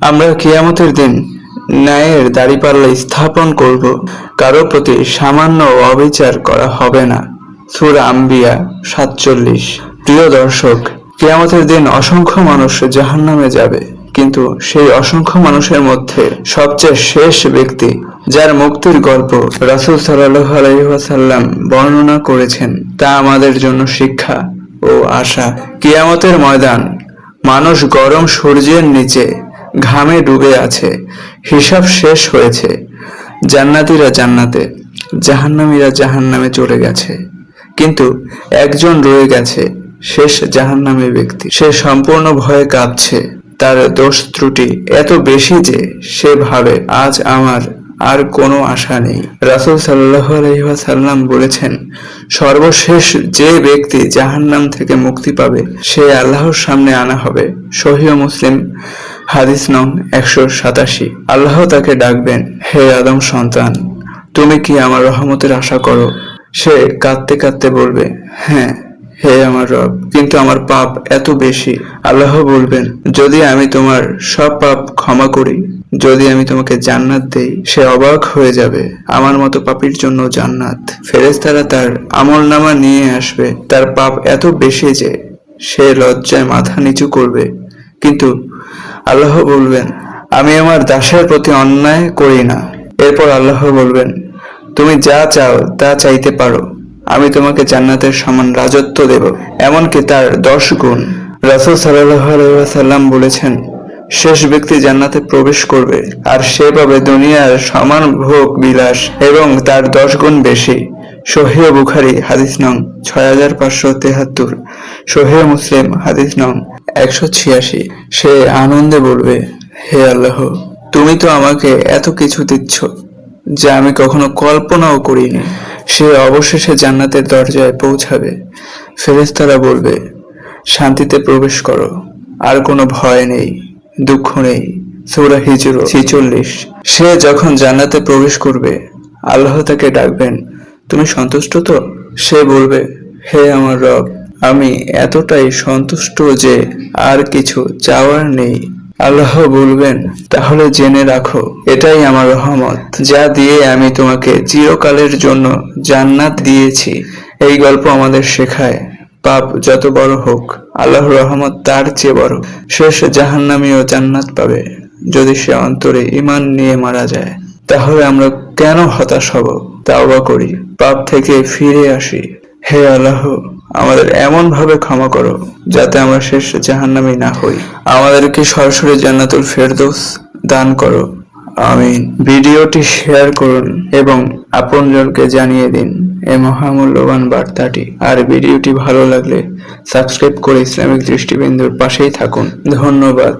আমরা কিয়ামতের দিন ন্যায়ের দাড়িপাল্লা স্থাপন করব। কারও প্রতি সামান্য অবিচার করা হবে না। সুর আম্বিয়া সাতচল্লিশ। প্রিয় দর্শক, কিয়ামতের দিন অসংখ্য মানুষ জাহান্নামে যাবে, কিন্তু সেই অসংখ্য মানুষের মধ্যে সবচেয়ে শেষ ব্যক্তি, যার মুক্তির গল্প রাসূল আলাইহি বর্ণনা করেছেন, তা আমাদের জন্য শিক্ষা ও আশা। কিয়ামতের ময়দান মানুষ গরম সূর্যের নিচে ঘামে ডুবে আছে। হিসাব শেষ হয়েছে। জান্নাতীরা জান্নাতে, জাহান্নামীরা জাহান্নামে চলে গেছে। কিন্তু একজন রয়ে গেছে, শেষ জাহান্নামী ব্যক্তি। সে সম্পূর্ণ ভয়ে কাঁপছে। তার দোষ ত্রুটি এত বেশি যে সে ভাবে, আজ আমার আর কোনো আশা নেই। রাসূল সাল্লাল্লাহু আলাইহি ওয়াসাল্লাম বলেছেন, সর্বশেষ যে ব্যক্তি জাহান্নাম থেকে মুক্তি পাবে, সে আল্লাহর সামনে আনা হবে। সহিহ মুসলিম হাদিস নং একশো সাতাশি। আল্লাহ তাকে ডাকবেন, হে আদম সন্তান, তুমি কি আমার রহমতের আশা করো? সে কাঁদতে কাঁদতে বলবে হ্যাঁ হে আমার রব, কিন্তু আমার পাপ এত বেশি। আল্লাহ বলবেন, যদি আমি তোমার সব পাপ ক্ষমা করি, যদি আমি তোমাকে জান্নাত দেই, সে অবাক হয়ে যাবে, আমার মতো পাপীর জন্য জান্নাত। ফেরেশতারা তার আমল নামা নিয়ে আসবে, তার পাপ এত বেশি যে সে লজ্জায় মাথা নিচু করবে। কিন্তু আল্লাহ বলবেন, আমি আমার দাসের প্রতি অন্যায় করি না। এরপর আল্লাহ বলবেন, তুমি যা চাও তা চাইতে পারো। আমি তোমাকে জান্নাতের সমান রাজত্ব দেব, এমনকি তার দশ গুণ। রাসূল আলাইহি বলেছেন, শেষ ব্যক্তি জান্নাতে প্রবেশ করবে, আর সে পাবে দুনিয়ার সমান ভোগ, বিলাস এবং তার দশ গুণ বেশি। সহিহ বুখারি, হাদিস নং ছয় হাজার পাঁচশো তেহাত্তর। সহিহ মুসলিম, হাদিস নং একশো ছিয়াশি। সে আনন্দে বলবে, হে আল্লাহ, তুমি তো আমাকে এত কিছু দিচ্ছ যা আমি কখনো কল্পনাও করিনি। সে অবশেষে জান্নাতের দরজায় পৌঁছাবে। ফেরেশতারা বলবে, শান্তিতে প্রবেশ করো, আর কোনো ভয় নেই, দুঃখ নেই। সূরা হিজর ছিচল্লিশ। সে যখন জান্নাতে প্রবেশ করবে, আল্লাহ তাকে ডাকবেন, তুমি সন্তুষ্ট তো? সে বলবে, হে আমার রব আমি এতটাই সন্তুষ্ট যে আর কিছু চাওয়ার নেই। আল্লাহ বলবেন, তাহলে জেনে রাখো, এটাই আমার রহমত। যা দিয়ে আমি তোমাকে চিরকালের জন্য জান্নাত দিয়েছি। এই গল্প আমাদের শেখায়, পাপ যত বড় হোক, আল্লাহর রহমত তার চেয়ে বড়। শেষ জাহান্নামীও জান্নাত পাবে, যদি সে অন্তরে ইমান নিয়ে মারা যায়। তাহলে আমরা কেন হতাশ হব? তাওবা করি, পাপ থেকে ফিরে আসি। হে আল্লাহ আমাদের এমন ভাবে ক্ষমা করো, যাতে আমরা শেষ জাহান্নামী না হই। আমাদেরকে সরাসরি জান্নাতুল ফেরদৌস দান করো। আমিন। ভিডিওটি শেয়ার করুন এবং আপনজনকে জানিয়ে দিন এ মহামূল্যবান বার্তাটি। আর ভিডিওটি ভালো লাগলে সাবস্ক্রাইব করে ইসলামিক দৃষ্টিবিন্দুর পাশেই থাকুন। ধন্যবাদ।